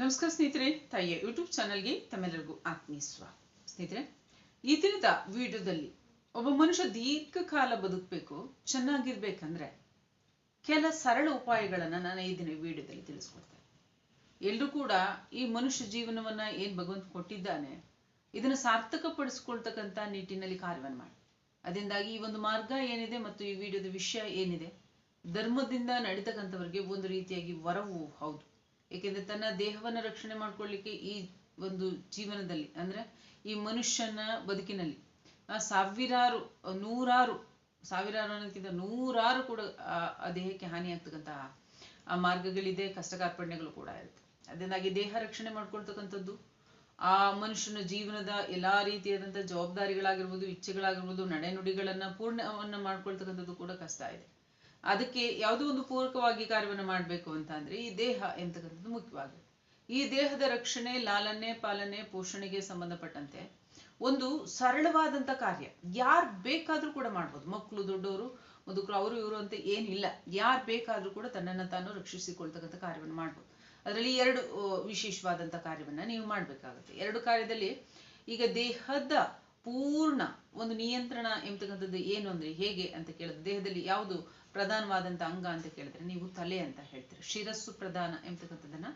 ನಮಸ್ಕಾರ ಸ್ನೇಹಿತರೆ, ತಾಯಿಯ ಯೂಟ್ಯೂಬ್ ಚಾನಲ್ಗೆ ತಮ್ಮೆಲ್ಲರಿಗೂ ಆತ್ಮೀಯ ಸ್ವಾಗತ. ಸ್ನೇಹಿತರೆ, ಈ ದಿನದ ವಿಡಿಯೋದಲ್ಲಿ ಒಬ್ಬ ಮನುಷ್ಯ ದೀರ್ಘಕಾಲ ಬದುಕಬೇಕು, ಚೆನ್ನಾಗಿರ್ಬೇಕಂದ್ರೆ ಕೆಲ ಸರಳ ಉಪಾಯಗಳನ್ನು ನಾನು ಈ ದಿನ ವಿಡಿಯೋದಲ್ಲಿ ತಿಳಿಸ್ಕೊಡ್ತೇನೆ. ಎಲ್ಲರೂ ಕೂಡ ಈ ಮನುಷ್ಯ ಜೀವನವನ್ನ ಏನು ಭಗವಂತ ಕೊಟ್ಟಿದ್ದಾನೆ, ಇದನ್ನು ಸಾರ್ಥಕಪಡಿಸ್ಕೊಳ್ತಕ್ಕಂಥ ನಿಟ್ಟಿನಲ್ಲಿ ಕಾರ್ಯವನ್ನು ಮಾಡಿ ಅದರಿಂದಾಗಿ ಈ ಒಂದು ಮಾರ್ಗ ಏನಿದೆ ಮತ್ತು ಈ ವಿಡಿಯೋದ ವಿಷಯ ಏನಿದೆ, ಧರ್ಮದಿಂದ ನಡೀತಕ್ಕಂಥವ್ರಿಗೆ ಒಂದು ರೀತಿಯಾಗಿ ವರವು ಹೌದು. ಏಕೆಂದ್ರೆ ತನ್ನ ದೇಹವನ್ನ ರಕ್ಷಣೆ ಮಾಡ್ಕೊಳ್ಳಿಕ್ಕೆ ಈ ಒಂದು ಜೀವನದಲ್ಲಿ, ಅಂದ್ರೆ ಈ ಮನುಷ್ಯನ ಬದುಕಿನಲ್ಲಿ ಸಾವಿರಾರು, ನೂರಾರು, ಸಾವಿರಾರು ಅನ್ನೋದಕ್ಕಿಂತ ನೂರಾರು ಕೂಡ ಆ ದೇಹಕ್ಕೆ ಹಾನಿ ಆಗ್ತಕ್ಕಂತಹ ಆ ಮಾರ್ಗಗಳಿದೆ ಕಷ್ಟ ಕಾರ್ಪಣ್ಯಗಳು ಕೂಡ ಇರುತ್ತೆ. ಅದರಿಂದಾಗಿ ದೇಹ ರಕ್ಷಣೆ ಮಾಡ್ಕೊಳ್ತಕ್ಕಂಥದ್ದು, ಆ ಮನುಷ್ಯನ ಜೀವನದ ಎಲ್ಲಾ ರೀತಿಯಾದಂತಹ ಜವಾಬ್ದಾರಿಗಳಾಗಿರ್ಬೋದು, ಇಚ್ಛೆಗಳಾಗಿರ್ಬೋದು, ನಡೆನುಡಿಗಳನ್ನ ಪೂರ್ಣವನ್ನ ಮಾಡ್ಕೊಳ್ತಕ್ಕಂಥದ್ದು ಕೂಡ ಕಷ್ಟ ಇದೆ. ಅದಕ್ಕೆ ಯಾವುದೋ ಒಂದು ಪೂರಕವಾಗಿ ಕಾರ್ಯವನ್ನು ಮಾಡಬೇಕು ಅಂತ ಅಂದ್ರೆ ಈ ದೇಹ ಎಂತಕ್ಕಂಥದ್ದು ಮುಖ್ಯವಾಗುತ್ತೆ. ಈ ದೇಹದ ರಕ್ಷಣೆ, ಲಾಲನೆ, ಪಾಲನೆ, ಪೋಷಣೆಗೆ ಸಂಬಂಧಪಟ್ಟಂತೆ ಒಂದು ಸರಳವಾದಂಥ ಕಾರ್ಯ. ಯಾರು ಬೇಕಾದರೂ ಕೂಡ ಮಾಡ್ಬೋದು. ಮಕ್ಕಳು ದೊಡ್ಡವರು, ಮುದುಕರು, ಅವರು, ಇವರು ಅಂತ ಏನಿಲ್ಲ. ಯಾರು ಬೇಕಾದರೂ ಕೂಡ ತನ್ನನ್ನು ತಾನು ರಕ್ಷಿಸಿಕೊಳ್ತಕ್ಕಂಥ ಕಾರ್ಯವನ್ನು ಮಾಡ್ಬೋದು. ಅದರಲ್ಲಿ ಎರಡು ವಿಶೇಷವಾದಂಥ ಕಾರ್ಯವನ್ನು ನೀವು ಮಾಡಬೇಕಾಗುತ್ತೆ. ಎರಡು ಕಾರ್ಯದಲ್ಲಿ ಈಗ ದೇಹದ ಪೂರ್ಣ ಒಂದು ನಿಯಂತ್ರಣ ಎಂಬತಕ್ಕಂಥದ್ದು ಏನು ಅಂದರೆ ಹೇಗೆ ಅಂತ ಕೇಳಿದ್ರೆ, ದೇಹದಲ್ಲಿ ಯಾವುದು ಪ್ರಧಾನವಾದಂಥ ಅಂಗ ಅಂತ ಕೇಳಿದ್ರೆ ನೀವು ತಲೆ ಅಂತ ಹೇಳ್ತೀರಿ. ಶಿರಸ್ಸು ಪ್ರಧಾನ ಎಂಬತಕ್ಕಂಥದ್ದನ್ನ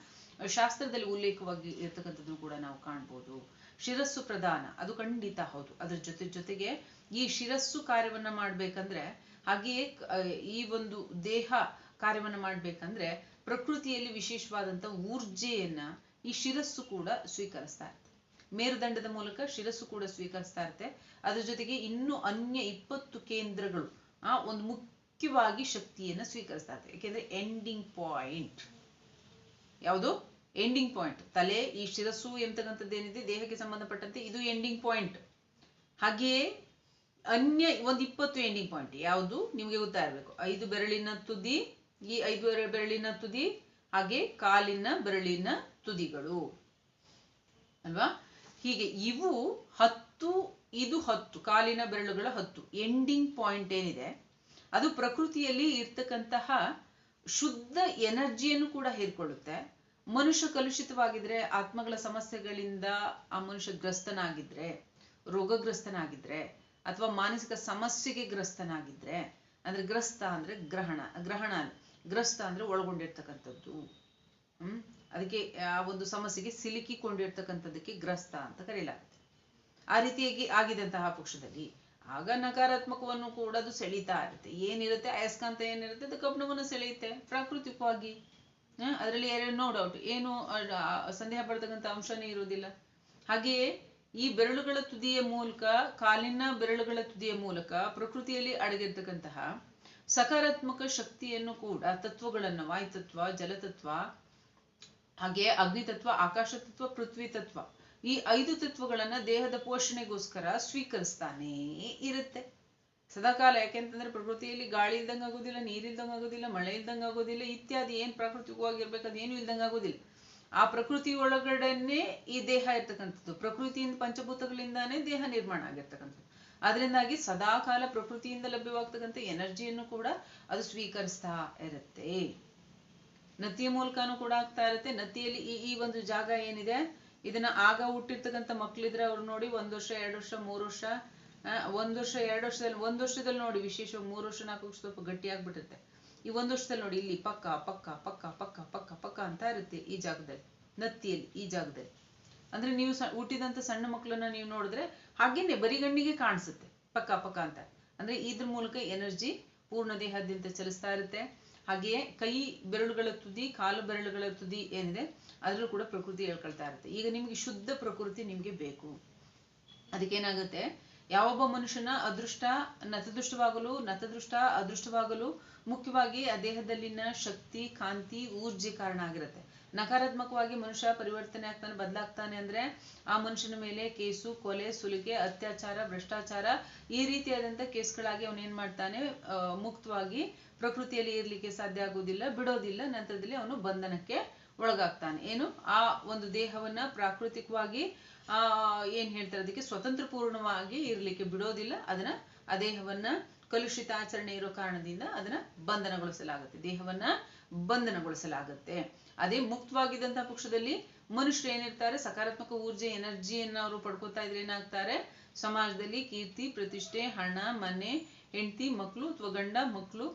ಶಾಸ್ತ್ರದಲ್ಲಿ ಉಲ್ಲೇಖವಾಗಿ ಇರ್ತಕ್ಕಂಥದ್ದನ್ನು ಕೂಡ ನಾವು ಕಾಣ್ಬೋದು. ಶಿರಸ್ಸು ಪ್ರಧಾನ, ಅದು ಖಂಡಿತ ಹೌದು. ಅದ್ರ ಜೊತೆ ಜೊತೆಗೆ ಈ ಶಿರಸ್ಸು ಕಾರ್ಯವನ್ನ ಮಾಡ್ಬೇಕಂದ್ರೆ, ಹಾಗೆಯೇ ಈ ಒಂದು ದೇಹ ಕಾರ್ಯವನ್ನ ಮಾಡ್ಬೇಕಂದ್ರೆ ಪ್ರಕೃತಿಯಲ್ಲಿ ವಿಶೇಷವಾದಂತ ಊರ್ಜೆಯನ್ನ ಈ ಶಿರಸ್ಸು ಕೂಡ ಸ್ವೀಕರಿಸ್ತಾ ಇರುತ್ತೆ. ಮೇರುದಂಡದ ಮೂಲಕ ಶಿರಸ್ಸು ಕೂಡ ಸ್ವೀಕರಿಸ್ತಾ ಇರುತ್ತೆ. ಅದ್ರ ಜೊತೆಗೆ ಇನ್ನು ಅನ್ಯ ಇಪ್ಪತ್ತು ಕೇಂದ್ರಗಳು, ಆ ಒಂದು ಮುಖ್ಯವಾಗಿ ಶಕ್ತಿಯನ್ನ ಸ್ವೀಕರಿಸ್ತಾ ಇರುತ್ತೆ ಯಾಕೆಂದ್ರೆ ಎಂಡಿಂಗ್ ಪಾಯಿಂಟ್ ಯಾವುದು? ಎಂಡಿಂಗ್ ಪಾಯಿಂಟ್ ತಲೆ, ಈ ಶಿರಸ್ಸು ಎಂಬತಕ್ಕಂಥದ್ದು ಏನಿದೆ? ದೇಹಕ್ಕೆ ಸಂಬಂಧಪಟ್ಟಂತೆ ಇದು ಎಂಡಿಂಗ್ ಪಾಯಿಂಟ್ ಹಾಗೆಯೇ ಅನ್ಯ ಒಂದು ಇಪ್ಪತ್ತು ಎಂಡಿಂಗ್ ಪಾಯಿಂಟ್ ಯಾವುದು? ನಿಮಗೆ ಗೊತ್ತಿರಬೇಕು ಐದು ಬೆರಳಿನ ತುದಿ, ಈ ಐದು ಬೆರ- ಬೆರಳಿನ ತುದಿ, ಹಾಗೆ ಕಾಲಿನ ಬೆರಳಿನ ತುದಿಗಳು. ಅಲ್ವಾ? ಹೀಗೆ ಇವು ಹತ್ತು, ಇದು ಹತ್ತು, ಕಾಲಿನ ಬೆರಳುಗಳ ಹತ್ತು. ಎಂಡಿಂಗ್ ಪಾಯಿಂಟ್ ಏನಿದೆ? ಅದು ಪ್ರಕೃತಿಯಲ್ಲಿ ಇರ್ತಕ್ಕಂತಹ ಶುದ್ಧ ಎನರ್ಜಿಯನ್ನು ಕೂಡ ಹೀರ್ಕೊಳ್ಳುತ್ತೆ. ಮನುಷ್ಯ ಕಲುಷಿತವಾಗಿದ್ರೆ, ಆತ್ಮಗಳ ಸಮಸ್ಯೆಗಳಿಂದ ಆ ಮನುಷ್ಯ ಗ್ರಸ್ತನಾಗಿದ್ರೆ, ರೋಗಗ್ರಸ್ತನಾಗಿದ್ರೆ, ಅಥವಾ ಮಾನಸಿಕ ಸಮಸ್ಯೆಗೆ ಗ್ರಸ್ತನಾಗಿದ್ರೆ, ಅಂದ್ರೆ ಗ್ರಸ್ತ ಅಂದ್ರೆ ಗ್ರಹಣ ಗ್ರಹಣ ಗ್ರಸ್ತ ಅಂದ್ರೆ ಒಳಗೊಂಡಿರ್ತಕ್ಕಂಥದ್ದು. ಹ್ಮ್? ಅದಕ್ಕೆ ಆ ಒಂದು ಸಮಸ್ಯೆಗೆ ಸಿಲುಕಿಕೊಂಡಿರ್ತಕ್ಕಂಥದ್ದಕ್ಕೆ ಗ್ರಸ್ತ ಅಂತ ಕರೆಯಲಾಗುತ್ತೆ ಆ ರೀತಿಯಾಗಿ ಆಗಿದಂತಹ ಪಕ್ಷದಲ್ಲಿ. ಆಗ ನಕಾರಾತ್ಮಕವನ್ನು ಕೂಡ ಅದು ಸೆಳೀತಾ ಇರುತ್ತೆ. ಏನಿರುತ್ತೆ? ಅಯಸ್ಕಾಂತ ಏನಿರುತ್ತೆ? ಅದು ಕಬ್ಣವನ್ನು ಸೆಳೆಯುತ್ತೆ ಪ್ರಾಕೃತಿಕವಾಗಿ. ಅದರಲ್ಲಿ ಎರಡು ನೋ ಡೌಟ್ ಏನು ಸಂದೇಹ ಪಡ್ತಕ್ಕಂಥ ಅಂಶನೇ ಇರುವುದಿಲ್ಲ. ಹಾಗೆಯೇ ಈ ಬೆರಳುಗಳ ತುದಿಯ ಮೂಲಕ, ಕಾಲಿನ ಬೆರಳುಗಳ ತುದಿಯ ಮೂಲಕ ಪ್ರಕೃತಿಯಲ್ಲಿ ಅಡಗಿರ್ತಕ್ಕಂತಹ ಸಕಾರಾತ್ಮಕ ಶಕ್ತಿಯನ್ನು ಕೂಡ, ತತ್ವಗಳನ್ನು, ವಾಯುತತ್ವ, ಜಲತತ್ವ ಹಾಗೆ ಅಗ್ನಿತತ್ವ ಆಕಾಶ ತತ್ವ ಪೃಥ್ವಿ ತತ್ವ ಈ ಐದು ತತ್ವಗಳನ್ನ ದೇಹದ ಪೋಷಣೆಗೋಸ್ಕರ ಸ್ವೀಕರಿಸ್ತಾನೇ ಇರುತ್ತೆ. ಸದಾಕಾಲ ಯಾಕೆಂತಂದ್ರೆ ಪ್ರಕೃತಿಯಲ್ಲಿ ಗಾಳಿ ಇಲ್ದಂಗ ಆಗೋದಿಲ್ಲ ನೀರಿಲ್ದಂಗೆ ಆಗೋದಿಲ್ಲ, ಮಳೆ ಇಲ್ದಂಗ ಆಗೋದಿಲ್ಲ, ಇತ್ಯಾದಿ ಏನ್ ಪ್ರಾಕೃತಿಕವಾಗಿರ್ಬೇಕು ಅದೇನು ಇಲ್ದಂಗ ಆಗೋದಿಲ್ಲ. ಆ ಪ್ರಕೃತಿ ಒಳಗಡೆನೆ ಈ ದೇಹ ಇರ್ತಕ್ಕಂಥದ್ದು. ಪ್ರಕೃತಿಯಿಂದ ಪಂಚಭೂತಗಳಿಂದಾನೇ ದೇಹ ನಿರ್ಮಾಣ ಆಗಿರ್ತಕ್ಕಂಥದ್ದು. ಅದರಿಂದಾಗಿ ಸದಾಕಾಲ ಪ್ರಕೃತಿಯಿಂದ ಲಭ್ಯವಾಗ್ತಕ್ಕಂಥ ಎನರ್ಜಿಯನ್ನು ಕೂಡ ಅದು ಸ್ವೀಕರಿಸ್ತಾ ಇರುತ್ತೆ. ನತಿಯ ಮೂಲಕನೂ ಕೂಡ ಆಗ್ತಾ ಇರುತ್ತೆ. ನತಿಯಲ್ಲಿ ಈ ಈ ಒಂದು ಜಾಗ ಏನಿದೆ? ಇದನ್ನ ಆಗ ಹುಟ್ಟಿರ್ತಕ್ಕಂಥ ಮಕ್ಳಿದ್ರೆ ಅವ್ರು ನೋಡಿ ಒಂದ್ ವರ್ಷ, ಎರಡು ವರ್ಷ, ಮೂರು ವರ್ಷ ಒಂದ್ ವರ್ಷ, ಎರಡು ವರ್ಷದಲ್ಲಿ, ಒಂದ್ ವರ್ಷದಲ್ಲಿ ನೋಡಿ ವಿಶೇಷ ಮೂರು ವರ್ಷ, ನಾಲ್ಕು ವರ್ಷ ಸ್ವಲ್ಪ ಗಟ್ಟಿ ಈ ಒಂದ್ ವರ್ಷದಲ್ಲಿ ನೋಡಿ ಇಲ್ಲಿ ಪಕ್ಕ ಪಕ್ಕ ಪಕ್ಕ ಪಕ್ಕ ಪಕ್ಕ ಪಕ್ಕ ಅಂತ ಇರುತ್ತೆ ಈ ಜಾಗದಲ್ಲಿ, ನತ್ತಿಯಲ್ಲಿ, ಈ ಜಾಗದಲ್ಲಿ. ಅಂದ್ರೆ ನೀವು ಹುಟ್ಟಿದಂತ ಸಣ್ಣ ಮಕ್ಕಳನ್ನ ನೀವು ನೋಡಿದ್ರೆ ಹಾಗೇನೆ ಬರಿಗಣ್ಣಿಗೆ ಕಾಣಿಸುತ್ತೆ, ಪಕ್ಕ ಪಕ್ಕ ಅಂತ. ಅಂದ್ರೆ ಇದ್ರ ಮೂಲಕ ಎನರ್ಜಿ ಪೂರ್ಣ ದೇಹದಿಂದ ಚಲಿಸ್ತಾ ಇರುತ್ತೆ. ಹಾಗೆಯೇ ಕೈ ಬೆರಳುಗಳ ತುದಿ, ಕಾಲು ಬೆರಳುಗಳ ತುದಿ ಏನಿದೆ, ಅದರಲ್ಲೂ ಕೂಡ ಪ್ರಕೃತಿ ಹೇಳ್ಕೊಳ್ತಾ ಇರುತ್ತೆ. ಈಗ ನಿಮ್ಗೆ ಶುದ್ಧ ಪ್ರಕೃತಿ ನಿಮ್ಗೆ ಬೇಕು. ಅದಕ್ಕೇನಾಗುತ್ತೆ? ಯಾವೊಬ್ಬ ಮನುಷ್ಯನ ಅದೃಷ್ಟ ನತದೃಷ್ಟವಾಗಲು, ನತದೃಷ್ಟ ಅದೃಷ್ಟವಾಗಲು ಮುಖ್ಯವಾಗಿ ಆ ದೇಹದಲ್ಲಿನ ಶಕ್ತಿ, ಕಾಂತಿ, ಊರ್ಜೆ ಕಾರಣ ಆಗಿರುತ್ತೆ. ನಕಾರಾತ್ಮಕವಾಗಿ ಮನುಷ್ಯ ಪರಿವರ್ತನೆ ಆಗ್ತಾನೆ, ಬದಲಾಗ್ತಾನೆ ಅಂದ್ರೆ ಆ ಮನುಷ್ಯನ ಮೇಲೆ ಕೇಸು, ಕೊಲೆ, ಸುಲಿಗೆ, ಅತ್ಯಾಚಾರ, ಭ್ರಷ್ಟಾಚಾರ ಈ ರೀತಿಯಾದಂತ ಕೇಸ್ಗಳಾಗಿ ಅವನು ಏನ್ ಮಾಡ್ತಾನೆ ಮುಕ್ತವಾಗಿ ಪ್ರಕೃತಿಯಲ್ಲಿ ಇರ್ಲಿಕ್ಕೆ ಸಾಧ್ಯ ಆಗುವುದಿಲ್ಲ, ಬಿಡೋದಿಲ್ಲ, ನಂತರದಲ್ಲಿ ಅವನು ಬಂಧನಕ್ಕೆ ಒಳಗಾಗ್ತಾನೆ. ಏನು? ಆ ಒಂದು ದೇಹವನ್ನ ಪ್ರಾಕೃತಿಕವಾಗಿ, ಆ, ಏನ್ ಹೇಳ್ತಾರೆ ಅದಕ್ಕೆ ಸ್ವತಂತ್ರ ಪೂರ್ಣವಾಗಿ ಇರ್ಲಿಕ್ಕೆ ಬಿಡೋದಿಲ್ಲ, ಅದನ್ನ ಆ ದೇಹವನ್ನ ಕಲುಷಿತ ಆಚರಣೆ ಇರೋ ಕಾರಣದಿಂದ ಅದನ್ನ ಬಂಧನಗೊಳಿಸಲಾಗುತ್ತೆ, ದೇಹವನ್ನ ಬಂಧನಗೊಳಿಸಲಾಗುತ್ತೆ. ಅದೇ ಮುಕ್ತವಾಗಿದ್ದಂತಹ ಪಕ್ಷದಲ್ಲಿ ಮನುಷ್ಯರು ಏನಿರ್ತಾರೆ, ಸಕಾರಾತ್ಮಕ ಊರ್ಜೆ, ಎನರ್ಜಿಯನ್ನು ಅವರು ಪಡ್ಕೋತಾ ಇದ್ರೆ ಏನಾಗ್ತಾರೆ? ಸಮಾಜದಲ್ಲಿ ಕೀರ್ತಿ, ಪ್ರತಿಷ್ಠೆ, ಹಣ, ಮನೆ, ಹೆಂಡತಿ ಮಕ್ಕಳು ಅಥವಾ ಗಂಡ ಮಕ್ಕಳು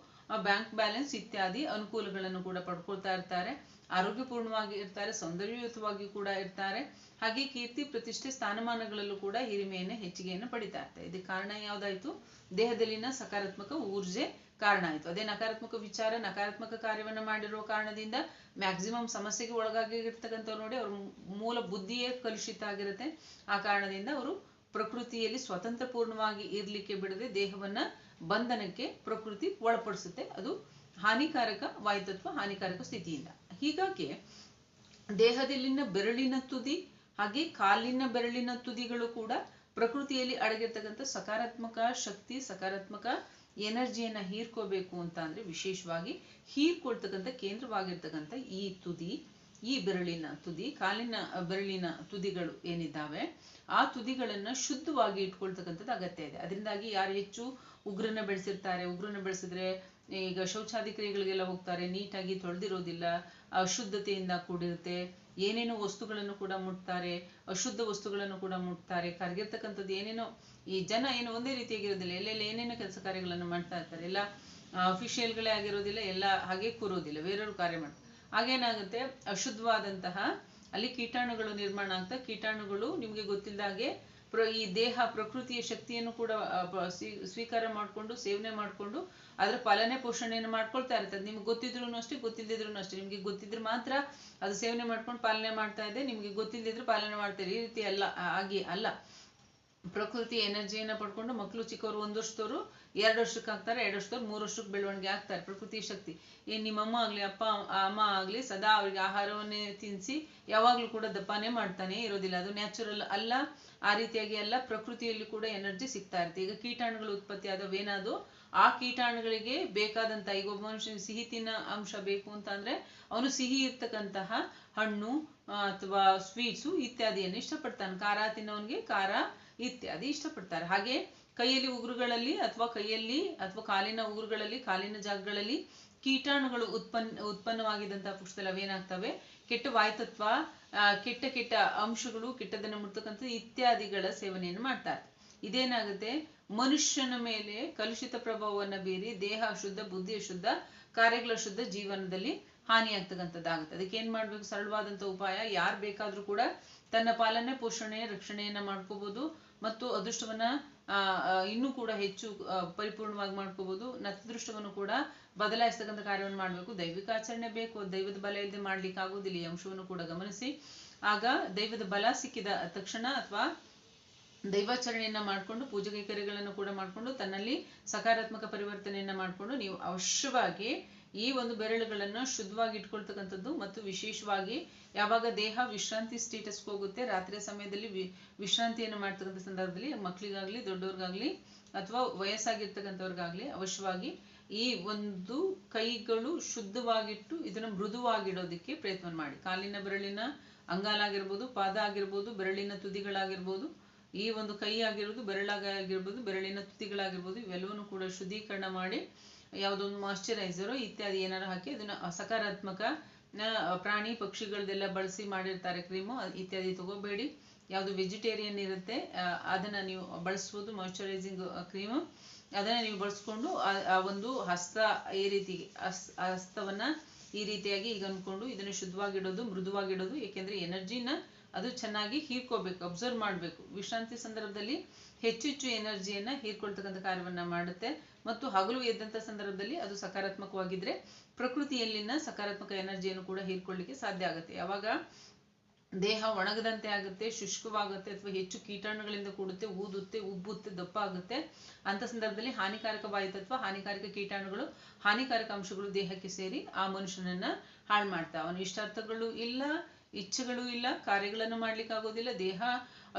ಬ್ಯಾಂಕ್ ಬ್ಯಾಲೆನ್ಸ್ ಇತ್ಯಾದಿ ಅನುಕೂಲಗಳನ್ನು ಕೂಡ ಪಡ್ಕೊಳ್ತಾ ಇರ್ತಾರೆ. ಆರೋಗ್ಯಪೂರ್ಣವಾಗಿ ಇರ್ತಾರೆ, ಸೌಂದರ್ಯಯುತವಾಗಿ ಕೂಡ ಇರ್ತಾರೆ. ಹಾಗೆ ಕೀರ್ತಿ, ಪ್ರತಿಷ್ಠೆ ಸ್ಥಾನಮಾನಗಳಲ್ಲೂ ಕೂಡ ಹಿರಿಮೆಯನ್ನು, ಹೆಚ್ಚಿಗೆಯನ್ನು ಪಡಿತಾ ಇರ್ತಾರೆ. ಇದಕ್ಕೆ ಕಾರಣ ಯಾವ್ದಾಯ್ತು? ದೇಹದಲ್ಲಿನ ಸಕಾರಾತ್ಮಕ ಊರ್ಜೆ ಕಾರಣ ಆಯಿತು. ಅದೇ ನಕಾರಾತ್ಮಕ ವಿಚಾರ, ನಕಾರಾತ್ಮಕ ಕಾರ್ಯವನ್ನ ಮಾಡಿರುವ ಕಾರಣದಿಂದ ಮ್ಯಾಕ್ಸಿಮಮ್ ಸಮಸ್ಯೆಗೆ ಒಳಗಾಗಿರ್ತಕ್ಕಂಥವ್ರು ನೋಡಿ ಅವ್ರ ಮೂಲ ಬುದ್ಧಿಯೇ ಕಲುಷಿತ ಆಗಿರುತ್ತೆ. ಆ ಕಾರಣದಿಂದ ಅವರು ಪ್ರಕೃತಿಯಲ್ಲಿ ಸ್ವತಂತ್ರ ಪೂರ್ಣವಾಗಿ ಇರ್ಲಿಕ್ಕೆ ಬಿಡದೆ ದೇಹವನ್ನ ಬಂಧನಕ್ಕೆ ಪ್ರಕೃತಿ ಒಳಪಡಿಸುತ್ತೆ. ಅದು ಹಾನಿಕಾರಕ ವಾಯುತತ್ವ, ಹಾನಿಕಾರಕ ಸ್ಥಿತಿಯಿಂದ. ಹೀಗಾಗಿ ದೇಹದಲ್ಲಿನ ಬೆರಳಿನ ತುದಿ, ಹಾಗೆ ಕಾಲಿನ ಬೆರಳಿನ ತುದಿಗಳು ಕೂಡ ಪ್ರಕೃತಿಯಲ್ಲಿ ಅಡಗಿರ್ತಕ್ಕಂಥ ಸಕಾರಾತ್ಮಕ ಶಕ್ತಿ, ಸಕಾರಾತ್ಮಕ ಎನರ್ಜಿಯನ್ನ ಹೀರ್ಕೋಬೇಕು ಅಂತ ಅಂದ್ರೆ ವಿಶೇಷವಾಗಿ ಹೀರ್ಕೊಳ್ತಕ್ಕಂಥ ಕೇಂದ್ರವಾಗಿರ್ತಕ್ಕಂಥ ಈ ತುದಿ, ಈ ಬೆರಳಿನ ತುದಿ, ಕಾಲಿನ ಬೆರಳಿನ ತುದಿಗಳು ಏನಿದ್ದಾವೆ, ಆ ತುದಿಗಳನ್ನ ಶುದ್ಧವಾಗಿ ಇಟ್ಕೊಳ್ತಕ್ಕಂಥದ್ದು ಅಗತ್ಯ ಇದೆ. ಅದರಿಂದಾಗಿ ಯಾರು ಹೆಚ್ಚು ಉಗ್ರನ್ನ ಬೆಳೆಸಿರ್ತಾರೆ ಉಗ್ರನ್ನ ಬೆಳೆಸಿದ್ರೆ ಈಗ ಶೌಚಾದಿ ಕ್ರಿಯೆಗಳಿಗೆಲ್ಲ ಹೋಗ್ತಾರೆ, ನೀಟಾಗಿ ತೊಳೆದಿರೋದಿಲ್ಲ, ಅಶುದ್ಧತೆಯಿಂದ ಕೂಡಿರುತ್ತೆ, ಏನೇನೋ ವಸ್ತುಗಳನ್ನು ಕೂಡ ಮುಟ್ತಾರೆ, ಅಶುದ್ಧ ವಸ್ತುಗಳನ್ನು ಕೂಡ ಮುಟ್ತಾರೆ, ಕರಗಿರ್ತಕ್ಕಂಥದ್ದು ಏನೇನೋ, ಈ ಜನ ಏನು ಒಂದೇ ರೀತಿಯಾಗಿರೋದಿಲ್ಲ, ಎಲ್ಲೆಲ್ಲಿ ಏನೇನೋ ಕೆಲಸ ಕಾರ್ಯಗಳನ್ನು ಮಾಡ್ತಾ ಇರ್ತಾರೆ, ಎಲ್ಲ ಅಫಿಷಿಯಲ್ಗಳೇ ಆಗಿರೋದಿಲ್ಲ, ಎಲ್ಲ ಹಾಗೆ ಕೂರೋದಿಲ್ಲ, ಬೇರೆಯವರು ಕಾರ್ಯ ಮಾಡ್ತಾರೆ. ಹಾಗೇನಾಗುತ್ತೆ, ಅಶುದ್ಧವಾದಂತಹ ಅಲ್ಲಿ ಕೀಟಾಣುಗಳು ನಿರ್ಮಾಣ ಆಗ್ತಾ, ಕೀಟಾಣುಗಳು ನಿಮಗೆ ಗೊತ್ತಿಲ್ಲದ ಗೊತ್ತಿಲ್ಲದಾಗೆ ಪ್ರ ಈ ದೇಹ ಪ್ರಕೃತಿಯ ಶಕ್ತಿಯನ್ನು ಕೂಡ ಸ್ವೀಕಾರ ಮಾಡಿಕೊಂಡು, ಸೇವನೆ ಮಾಡಿಕೊಂಡು, ಅದರ ಪಾಲನೆ ಪೋಷಣೆಯನ್ನು ಮಾಡ್ಕೊಳ್ತಾ ಇರ್ತದೆ ನಿಮ್ಗೆ ಗೊತ್ತಿದ್ರು ಅಷ್ಟೇ ಗೊತ್ತಿಲ್ಲದಿದ್ರು ಅಷ್ಟೇ. ನಿಮ್ಗೆ ಗೊತ್ತಿದ್ರೆ ಮಾತ್ರ ಅದು ಸೇವನೆ ಮಾಡ್ಕೊಂಡು ಪಾಲನೆ ಮಾಡ್ತಾ ಇದೆ. ನಿಮ್ಗೆ ಗೊತ್ತಿಲ್ಲದಿದ್ರು ಪಾಲನೆ ಮಾಡ್ತಾರೆ ಈ ರೀತಿ ಅಲ್ಲ ಆಗಿ ಅಲ್ಲ. ಪ್ರಕೃತಿ ಎನರ್ಜಿಯನ್ನು ಪಡ್ಕೊಂಡು ಮಕ್ಕಳು ಚಿಕ್ಕವರು ಒಂದು ವರ್ಷದವರು ಎರಡು ವರ್ಷಕ್ಕೆ ಆಗ್ತಾರೆ ಎರಡು ವರ್ಷದವ್ರು ಮೂರು ವರ್ಷಕ್ಕೆ ಬೆಳವಣಿಗೆ ಆಗ್ತಾರೆ, ಪ್ರಕೃತಿ ಶಕ್ತಿ. ಏನ್ ನಿಮ್ಮಮ್ಮ ಆಗ್ಲಿ, ಅಪ್ಪ, ಅಮ್ಮ ಆಗ್ಲಿ, ಸದಾ ಅವ್ರಿಗೆ ಆಹಾರವನ್ನೇ ತಿನ್ಸಿ ಯಾವಾಗ್ಲೂ ಕೂಡ ದಪ್ಪನೇ ಮಾಡ್ತಾನೆ ಇರೋದಿಲ್ಲ. ಅದು ನ್ಯಾಚುರಲ್ ಅಲ್ಲ, ಆ ರೀತಿಯಾಗಿ ಎಲ್ಲ ಪ್ರಕೃತಿಯಲ್ಲಿ ಕೂಡ ಎನರ್ಜಿ ಸಿಗ್ತಾ ಇರುತ್ತೆ. ಈಗ ಕೀಟಾಣುಗಳು ಉತ್ಪತ್ತಿ ಆದವೇನಾದ್ರು ಆ ಕೀಟಾಣುಗಳಿಗೆ ಬೇಕಾದಂತ, ಈಗ ಒಬ್ಬ ಮನುಷ್ಯನ ಸಿಹಿ ತಿನ್ನ ಅಂಶ ಬೇಕು ಅಂತ ಅಂದ್ರೆ, ಅವನು ಸಿಹಿ ಇರ್ತಕ್ಕಂತಹ ಹಣ್ಣು ಅಥವಾ ಸ್ವೀಟ್ಸು ಇತ್ಯಾದಿಯನ್ನು ಇಷ್ಟಪಡ್ತಾನೆ. ಖಾರ ತಿನ್ನೋನ್ಗೆ ಖಾರ ಇತ್ಯಾದಿ ಇಷ್ಟಪಡ್ತಾರೆ. ಹಾಗೆ ಕೈಯಲ್ಲಿ ಉಗುರುಗಳಲ್ಲಿ ಅಥವಾ ಕೈಯಲ್ಲಿ ಅಥವಾ ಕಾಲಿನ ಉಗುರುಗಳಲ್ಲಿ, ಕಾಲಿನ ಜಾಗಗಳಲ್ಲಿ ಕೀಟಾಣುಗಳು ಉತ್ಪನ್ನ ಉತ್ಪನ್ನವಾಗಿದ್ದಂತಹ ಪುಷ್ಪದಲ್ಲಿ ಅವೇನಾಗ್ತವೆ ಕೆಟ್ಟ ವಾಯುತತ್ವ ಕೆಟ್ಟ ಕೆಟ್ಟ ಅಂಶಗಳು, ಕೆಟ್ಟದನ್ನು ಮುಟ್ತಕ್ಕಂಥ ಇತ್ಯಾದಿಗಳ ಸೇವನೆಯನ್ನು ಮಾಡ್ತಾರೆ. ಇದೇನಾಗುತ್ತೆ? ಮನುಷ್ಯನ ಮೇಲೆ ಕಲುಷಿತ ಪ್ರಭಾವವನ್ನ ಬೀರಿ ದೇಹ ಅಶುದ್ಧ, ಬುದ್ಧಿ ಅಶುದ್ಧ, ಕಾರ್ಯಗಳ ಶುದ್ಧ ಜೀವನದಲ್ಲಿ ಹಾನಿಯಾಗ್ತಕ್ಕಂಥದ್ದಾಗುತ್ತೆ. ಅದಕ್ಕೆ ಏನ್ ಮಾಡ್ಬೇಕು? ಸರಳವಾದಂತ ಉಪಾಯ. ಯಾರು ಬೇಕಾದ್ರೂ ಕೂಡ ತನ್ನ ಪಾಲನೆ, ಪೋಷಣೆ, ರಕ್ಷಣೆಯನ್ನ ಮಾಡ್ಕೋಬಹುದು ಮತ್ತು ಅದೃಷ್ಟವನ್ನ ಇನ್ನೂ ಕೂಡ ಹೆಚ್ಚು ಪರಿಪೂರ್ಣವಾಗಿ ಮಾಡ್ಕೋಬಹುದು ನತದೃಷ್ಟವನ್ನು ಕೂಡ ಬದಲಾಯಿಸ್ತಕ್ಕಂಥ ಕಾರ್ಯವನ್ನು ಮಾಡಬೇಕು. ದೈವಿಕ ಆಚರಣೆ ಬೇಕು. ದೈವದ ಬಲ ಇಲ್ಲದೆ ಮಾಡ್ಲಿಕ್ಕೆ ಆಗೋದಿಲ್ಲ ಈ ಅಂಶವನ್ನು ಕೂಡ ಗಮನಿಸಿ. ಆಗ ದೈವದ ಬಲ ಸಿಕ್ಕಿದ ತಕ್ಷಣ ಅಥವಾ ದೈವಾಚರಣೆಯನ್ನ ಮಾಡಿಕೊಂಡು, ಪೂಜೆ ಕೈಕರ್ಯಗಳನ್ನು ಕೂಡ ಮಾಡಿಕೊಂಡು, ತನ್ನಲ್ಲಿ ಸಕಾರಾತ್ಮಕ ಪರಿವರ್ತನೆಯನ್ನ ಮಾಡಿಕೊಂಡು ನೀವು ಅವಶ್ಯವಾಗಿ ಈ ಒಂದು ಬೆರಳುಗಳನ್ನ ಶುದ್ಧವಾಗಿ ಇಟ್ಕೊಳ್ತಕ್ಕಂಥದ್ದು ಮತ್ತು ವಿಶೇಷವಾಗಿ ಯಾವಾಗ ದೇಹ ವಿಶ್ರಾಂತಿ ಸ್ಟೇಟಸ್ಗೆ ಹೋಗುತ್ತೆ, ರಾತ್ರಿಯ ಸಮಯದಲ್ಲಿ ವಿ ವಿಶ್ರಾಂತಿಯನ್ನು ಮಾಡ್ತಕ್ಕಂಥ ಸಂದರ್ಭದಲ್ಲಿ ಮಕ್ಕಳಿಗಾಗ್ಲಿ ದೊಡ್ಡವ್ರಿಗಾಗ್ಲಿ ಅಥವಾ ವಯಸ್ಸಾಗಿರ್ತಕ್ಕಂಥವ್ರಿಗಾಗ್ಲಿ ಅವಶ್ಯವಾಗಿ ಈ ಒಂದು ಕೈಗಳು ಶುದ್ಧವಾಗಿಟ್ಟು ಇದನ್ನು ಮೃದುವಾಗಿಡೋದಕ್ಕೆ ಪ್ರಯತ್ನ ಮಾಡಿ. ಕಾಲಿನ ಬೆರಳಿನ ಅಂಗಾಲಾಗಿರ್ಬೋದು, ಪಾದ ಆಗಿರ್ಬೋದು, ಬೆರಳಿನ ತುದಿಗಳಾಗಿರ್ಬೋದು, ಈ ಒಂದು ಕೈ ಆಗಿರ್ಬೋದು ಬೆರಳಾಗಿರ್ಬೋದು ಬೆರಳಿನ ತುದಿಗಳಾಗಿರ್ಬೋದು, ಇವೆಲ್ಲವನ್ನು ಕೂಡ ಶುದ್ಧೀಕರಣ ಮಾಡಿ ಯಾವುದೋ ಒಂದು ಮಾಯ್ಶ್ಚರೈಸರು ಇತ್ಯಾದಿ ಏನಾರು ಹಾಕಿ ಅದನ್ನ ಸಕಾರಾತ್ಮಕ ಪ್ರಾಣಿ ಪಕ್ಷಿಗಳದೆಲ್ಲ ಬಳಸಿ ಮಾಡಿರ್ತಾರೆ ಕ್ರೀಮು ಇತ್ಯಾದಿ ತಗೋಬೇಡಿ. ಯಾವುದು ವೆಜಿಟೇರಿಯನ್ ಇರುತ್ತೆ ಅದನ್ನ ನೀವು ಬಳಸ್ಬೋದು ಮಾಯಶ್ಚರೈಸಿಂಗ್ ಕ್ರೀಮು ಅದನ್ನ ನೀವು ಬಳಸ್ಕೊಂಡು, ಆ- ಒಂದು ಹಸ್ತ, ಈ ರೀತಿ, ಹಸ್, ಹಸ್ತವನ್ನ ಈ ರೀತಿಯಾಗಿ ಈಗ ಅನ್ಕೊಂಡು ಇದನ್ನ ಶುದ್ಧವಾಗಿಡೋದು, ಮೃದುವಾಗಿಡೋದು, ಏಕೆಂದ್ರೆ ಎನರ್ಜಿನ ಅದು ಚೆನ್ನಾಗಿ ಹೀರ್ಕೋಬೇಕು, ಅಬ್ಸರ್ವ್ ಮಾಡಬೇಕು. ವಿಶ್ರಾಂತಿ ಸಂದರ್ಭದಲ್ಲಿ ಹೆಚ್ಚು ಹೆಚ್ಚು ಎನರ್ಜಿಯನ್ನ ಹೀರ್ಕೊಳ್ತಕ್ಕಂಥ ಕಾರ್ಯವನ್ನ ಮಾಡುತ್ತೆ. ಮತ್ತು ಹಗಲು ಎದ್ದಂತ ಸಂದರ್ಭದಲ್ಲಿ ಅದು ಸಕಾರಾತ್ಮಕವಾಗಿದ್ರೆ ಪ್ರಕೃತಿಯಲ್ಲಿನ ಸಕಾರಾತ್ಮಕ ಎನರ್ಜಿಯನ್ನು ಕೂಡ ಹೀರ್ಕೊಳ್ಳಿಕ್ಕೆ ಸಾಧ್ಯ ಆಗುತ್ತೆ. ಯಾವಾಗ ದೇಹ ಒಣಗದಂತೆ ಆಗುತ್ತೆ, ಶುಷ್ಕವಾಗುತ್ತೆ, ಅಥವಾ ಹೆಚ್ಚು ಕೀಟಾಣುಗಳಿಂದ ಕೂಡುತ್ತೆ, ಊದುತ್ತೆ, ಉಬ್ಬುತ್ತೆ, ದಪ್ಪ ಆಗುತ್ತೆ, ಅಂತ ಸಂದರ್ಭದಲ್ಲಿ ಹಾನಿಕಾರಕ ವಾಯುತತ್ವ, ಹಾನಿಕಾರಕ ಕೀಟಾಣುಗಳು, ಹಾನಿಕಾರಕ ಅಂಶಗಳು ದೇಹಕ್ಕೆ ಸೇರಿ ಆ ಮನುಷ್ಯನನ್ನ ಹಾಳು ಮಾಡ್ತಾ ಅವನ ಇಷ್ಟಾರ್ಥಗಳು ಇಲ್ಲ, ಇಚ್ಛೆಗಳು ಇಲ್ಲ, ಕಾರ್ಯಗಳನ್ನು ಮಾಡ್ಲಿಕ್ಕೆ ಆಗೋದಿಲ್ಲ ದೇಹ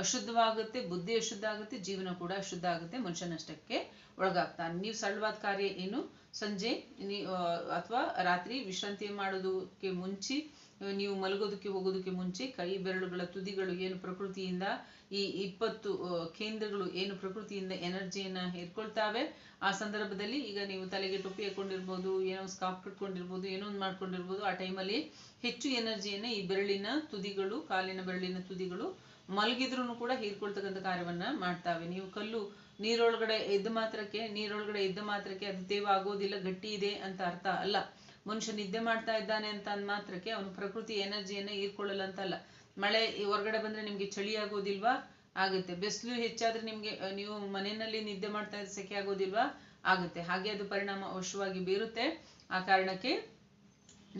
ಅಶುದ್ಧವಾಗುತ್ತೆ ಬುದ್ಧಿ ಅಶುದ್ಧ ಆಗುತ್ತೆ, ಜೀವನ ಕೂಡ ಅಶುದ್ಧ ಆಗುತ್ತೆ, ಮನುಷ್ಯ ನಷ್ಟಕ್ಕೆ ಒಳಗಾಗ್ತಾನೆ. ನೀವು ಸರಳವಾದ ಕಾರ್ಯ ಏನು? ಸಂಜೆ ಅಥವಾ ರಾತ್ರಿ ವಿಶ್ರಾಂತಿ ಮಾಡೋದಕ್ಕೆ ಮುಂಚೆ, ನೀವು ಮಲಗೋದಕ್ಕೆ ಹೋಗೋದಕ್ಕೆ ಮುಂಚೆ, ಕೈ ಬೆರಳುಗಳ ತುದಿಗಳು ಏನು ಪ್ರಕೃತಿಯಿಂದ, ಈ ಇಪ್ಪತ್ತು ಕೇಂದ್ರಗಳು ಏನು ಪ್ರಕೃತಿಯಿಂದ ಎನರ್ಜಿಯನ್ನ ಹೇರ್ಕೊಳ್ತಾವೆ? ಆ ಸಂದರ್ಭದಲ್ಲಿ ಈಗ ನೀವು ತಲೆಗೆ ಟೊಪ್ಪಿ ಹಾಕೊಂಡಿರ್ಬೋದು, ಏನೋ ಸ್ಕಾಫ್ ಕಟ್ಕೊಂಡಿರ್ಬೋದು, ಏನೋ ಒಂದು ಮಾಡ್ಕೊಂಡಿರ್ಬೋದು, ಆ ಟೈಮಲ್ಲಿ ಹೆಚ್ಚು ಎನರ್ಜಿಯನ್ನ ಈ ಬೆರಳಿನ ತುದಿಗಳು, ಕಾಲಿನ ಬೆರಳಿನ ತುದಿಗಳು ಮಲಗಿದ್ರು ಕೂಡ ಹೀರ್ಕೊಳ್ತಕ್ಕಂಥ ಕಾರ್ಯವನ್ನ ಮಾಡ್ತಾವೆ. ನೀವು ಕಲ್ಲು ನೀರೊಳಗಡೆ ಎದ್ದ ಮಾತ್ರಕ್ಕೆ, ನೀರೊಳಗಡೆ ಎದ್ದ ಮಾತ್ರಕ್ಕೆ ಅದು ತೇವ ಆಗೋದಿಲ್ಲ, ಗಟ್ಟಿ ಇದೆ ಅಂತ ಅರ್ಥ ಅಲ್ಲ. ಮನುಷ್ಯ ನಿದ್ದೆ ಮಾಡ್ತಾ ಇದ್ದಾನೆ ಅಂತ ಅಂದ ಮಾತ್ರಕ್ಕೆ ಅವನು ಪ್ರಕೃತಿ ಎನರ್ಜಿಯನ್ನ ಹೀರ್ಕೊಳ್ಳಲ್ಲ ಅಂತ ಅಲ್ಲ. ಮಳೆ ಹೊರಗಡೆ ಬಂದ್ರೆ ನಿಮ್ಗೆ ಚಳಿ ಆಗೋದಿಲ್ವಾ? ಆಗುತ್ತೆ. ಬಿಸಿಲು ಹೆಚ್ಚಾದ್ರೆ ನಿಮ್ಗೆ, ನೀವು ಮನೆಯಲ್ಲಿ ನಿದ್ದೆ ಮಾಡ್ತಾ ಇದ್ರೆ ಸೆಕೆ ಆಗೋದಿಲ್ವಾ? ಆಗುತ್ತೆ. ಹಾಗೆ ಅದು ಪರಿಣಾಮ ಅವಶ್ಯವಾಗಿ ಬೀರುತ್ತೆ. ಆ ಕಾರಣಕ್ಕೆ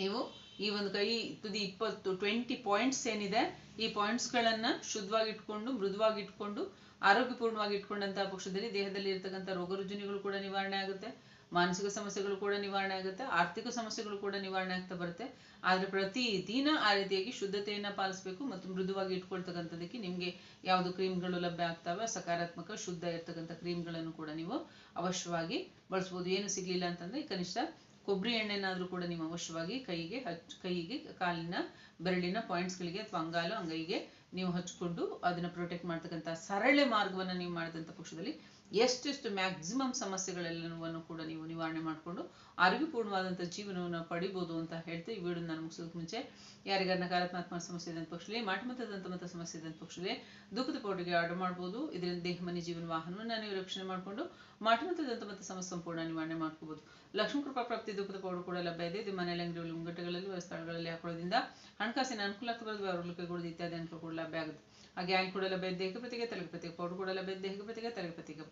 ನೀವು ಈ ಒಂದು ಕೈ ತುದಿ ಇಪ್ಪತ್ತು ಟ್ವೆಂಟಿ ಪಾಯಿಂಟ್ಸ್ ಏನಿದೆ, ಈ ಪಾಯಿಂಟ್ಸ್ ಗಳನ್ನ ಶುದ್ಧವಾಗಿ ಇಟ್ಕೊಂಡು ಮೃದುವಾಗಿ ಇಟ್ಕೊಂಡು ಆರೋಗ್ಯಪೂರ್ಣವಾಗಿ ಇಟ್ಕೊಂಡಂತಹ ಪಕ್ಷದಲ್ಲಿ ದೇಹದಲ್ಲಿ ಇರತಕ್ಕಂಥ ರೋಗ ರುಜಿನಗಳು ಕೂಡ ನಿವಾರಣೆ ಆಗುತ್ತೆ, ಮಾನಸಿಕ ಸಮಸ್ಯೆಗಳು ಕೂಡ ನಿವಾರಣೆ ಆಗುತ್ತೆ, ಆರ್ಥಿಕ ಸಮಸ್ಯೆಗಳು ಕೂಡ ನಿವಾರಣೆ ಆಗ್ತಾ ಬರುತ್ತೆ. ಆದ್ರೆ ಪ್ರತಿ ದಿನ ಆ ರೀತಿಯಾಗಿ ಶುದ್ಧತೆಯನ್ನ ಪಾಲಿಸಬೇಕು ಮತ್ತು ಮೃದುವಾಗಿ ಇಟ್ಕೊಳ್ತಕ್ಕಂಥದಕ್ಕೆ ನಿಮ್ಗೆ ಯಾವುದು ಕ್ರೀಮ್ಗಳು ಲಭ್ಯ ಆಗ್ತವೆ, ಸಕಾರಾತ್ಮಕ, ಶುದ್ಧ ಇರ್ತಕ್ಕಂಥ ಕ್ರೀಮ್ಗಳನ್ನು ಕೂಡ ನೀವು ಅವಶ್ಯವಾಗಿ ಬಳಸ್ಬೋದು. ಏನು ಸಿಗ್ಲಿಲ್ಲ ಅಂತಂದ್ರೆ ಕನಿಷ್ಠ ಕೊಬ್ಬರಿ ಎಣ್ಣೆನಾದ್ರೂ ಕೂಡ ನೀವು ಅವಶ್ಯವಾಗಿ ಕೈಗೆ ಹಚ್, ಕೈಗೆ ಕಾಲಿನ ಬೆರಳಿನ ಪಾಯಿಂಟ್ಸ್ಗಳಿಗೆ ಗಳಿಗೆ ಅಥವಾ ಅಂಗಾಲು ಅಂಗೈಗೆ ನೀವು ಹಚ್ಕೊಂಡು ಅದನ್ನ ಪ್ರೊಟೆಕ್ಟ್ ಮಾಡ್ತಕ್ಕಂಥ ಸರಳ ಮಾರ್ಗವನ್ನ ನೀವು ಮಾಡಿದಂಥ ಪಕ್ಷದಲ್ಲಿ ಎಷ್ಟೆಷ್ಟು ಮ್ಯಾಕ್ಸಿಮಮ್ ಸಮಸ್ಯೆಗಳೆಲ್ಲವನ್ನು ಕೂಡ ನೀವು ನಿವಾರಣೆ ಮಾಡಿಕೊಂಡು ಆರೋಗ್ಯಪೂರ್ಣವಾದಂಥ ಜೀವನವನ್ನು ಪಡಿಬೋದು ಅಂತ ಹೇಳ್ತಾ ಈ ವಿಡಿಯೋ ನಾನು ಮುಗಿಸೋದಕ್ಕೆ ಮುಂಚೆ ಯಾರಿಗಾರ ನಕಾರಾತ್ಮಕ ಸಮಸ್ಯೆ ಇದ್ದಂಥ ಪಕ್ಷದಲ್ಲಿ ಮಾಟಮತ ದಂತಮತ ಸಮಸ್ಯೆ ಇದ್ದಂಥ ಪಕ್ಷದಲ್ಲಿ ದುಃಖದ ಪೌಡಿಗೆ ಆರ್ಡರ್ ಮಾಡ್ಬೋದು. ಇದರಿಂದ ದೇಹ, ಮನೆ, ಜೀವನ, ವಾಹನವನ್ನ ನೀವು ರಕ್ಷಣೆ ಮಾಡಿಕೊಂಡು ಮಾಟಮತ ದಂತಮತ ಸಮಸ್ಯೆ ಸಂಪೂರ್ಣ ನಿವಾರಣೆ ಮಾಡ್ಕೋಬಹುದು ಲಕ್ಷ್ಮೀ ಕೃಪಾ ಪ್ರಾಪ್ತಿ, ದುಃಖದ ಪೌಡರ್ ಕೂಡ ಲಭ್ಯ ಇದೆ. ಇದು ಮನೆಯಲ್ಲಿ ಅಂಗಡಿಗಳಲ್ಲಿ ಉಂಗಟಗಳಲ್ಲಿ ಸ್ಥಳಗಳಲ್ಲಿ ಹಾಕೊಳ್ಳೋದ್ರಿಂದ ಹಣಕಾಸಿನ ಅನುಕೂಲ ಅವರು ಕೈಗೊಳ್ಳೋದು ಇತ್ಯಾದಿ ಅನುಕೂಲ ಕೂಡ ಲಭ್ಯ ಆಗುತ್ತೆ. ಆಯಿಲ್ ಕೂಡ ಲಭ್ಯ ಇದೆ ದೇಹಕ್ಕೆ ಪ್ರತಿಗೆ ತಲೆಗೆ ಪ್ರತಿಗೆ ಪೌಡರ್ ಕೂಡ ಲಭ್ಯ ಇದೆ ದೇಹಕ್ಕೆ ಪ್ರತಿಗೆ ತಲೆಗೆ ಪ್ರತಿಗೆ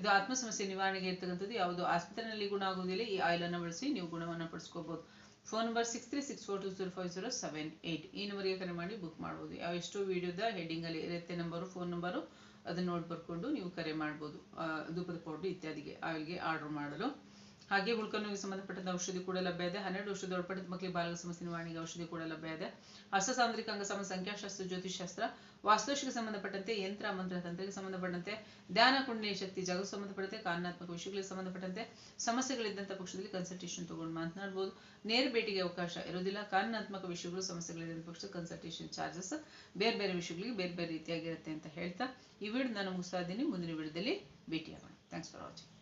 ಇದು ಆತ್ಮ ಸಮಸ್ಯೆ ನಿವಾರಣೆಗೆ ಇರ್ತಕ್ಕಂಥದ್ದು ಯಾವುದು? ಆಸ್ಪತ್ರೆಯಲ್ಲಿ ಗುಣ ಆಗುವುದಿಲ್ಲ ಈ ಆಯಿಲ್ ಅನ್ನು ಬಳಸಿ ನೀವು ಗುಣವನ್ನು ಪಡಿಸ್ಕೋಬಹುದು phone number six three six four two zero five zero seven eight ಈ ನಂಬರ್ಗೆ ಕರೆ ಮಾಡಿ ಬುಕ್ ಮಾಡ್ಬೋದು. ಯಾವ ಎಷ್ಟು ವಿಡಿಯೋದ ಹೆಡ್ಡಿಂಗ್ ಅಲ್ಲಿ ಇರುತ್ತೆ ನಂಬರು ಫೋನ್ ನಂಬರು ಅದನ್ನ ನೋಡಿ ಬರ್ಕೊಂಡು ನೀವು ಕರೆ ಮಾಡ್ಬೋದು. ಧೂಪದ ಪೌಡರ್ ಇತ್ಯಾದಿಗೆ, ಆಯಿಲ್ಗೆ ಆರ್ಡರ್ ಮಾಡಲು. ಹಾಗೆ ಉಳ್ಕನೋವಿಗೆ ಸಂಬಂಧಪಟ್ಟಂತ ಔಷಧಿ ಕೂಡ ಲಭ್ಯ ಇದೆ. ಹನ್ನೆರಡು ವರ್ಷದ ಒಳಪಟ್ಟಿದ ಮಕ್ಕಳಿಗೆ ಬಾಲ ಸಮಸ್ಯೆ ನಿವಾರಣೆಗೆ ಔಷಧಿ ಕೂಡ ಲಭ್ಯ ಇದೆ. ಹಸ್ತ ಸಾಂದ್ರಿಕ ಅಂಗ ಸಮ ಸಂಖ್ಯಾಶಾಸ್ತ್ರ ಜ್ಯೋತಿಷಾಸ್ತ್ರ ವಾಸ್ತುಶಿಗೆ ಸಂಬಂಧಪಟ್ಟಂತೆ ಯಂತ್ರ, ಮಂತ್ರ, ತಂತ್ರಕ್ಕೆ ಸಂಬಂಧಪಟ್ಟಂತೆ ಧ್ಯಾನ ಕುಂಡಲಿ ಶಕ್ತಿ ಜಾಗ ಸಂಬಂಧಪಟ್ಟಂತೆ ಕಾರಣಾತ್ಮಕ ವಿಷಯಗಳಿಗೆ ಸಂಬಂಧಪಟ್ಟಂತೆ ಸಮಸ್ಯೆಗಳಿದ್ದಂಥ ಪಕ್ಷದಲ್ಲಿ ಕನ್ಸಲ್ಟೇಷನ್ ತಗೊಂಡು ಮಾತನಾಡ್ಬೋದು. ನೇರ ಭೇಟಿಗೆ ಅವಕಾಶ ಇರೋದಿಲ್ಲ ಕಾರಣಾತ್ಮಕ ವಿಷಯಗಳು ಸಮಸ್ಯೆಗಳಿದ್ದಂಥ ಪಕ್ಷದ ಕನ್ಸಲ್ಟೇಷನ್ ಚಾರ್ಜಸ್ ಬೇರೆ ಬೇರೆ ವಿಷಯಗಳಿಗೆ ಬೇರೆ ಬೇರೆ ರೀತಿಯಾಗಿರುತ್ತೆ ಅಂತ ಹೇಳ್ತಾ ಈ ವಿಡಿಯೋ ನಾನು ಮುಗಿಸ್ತಾ ಇದ್ದೀನಿ. ಮುಂದಿನ ವಿಡಿಯೋದಲ್ಲಿ ಭೇಟಿಯಾಗೋಣ. Thanks for watching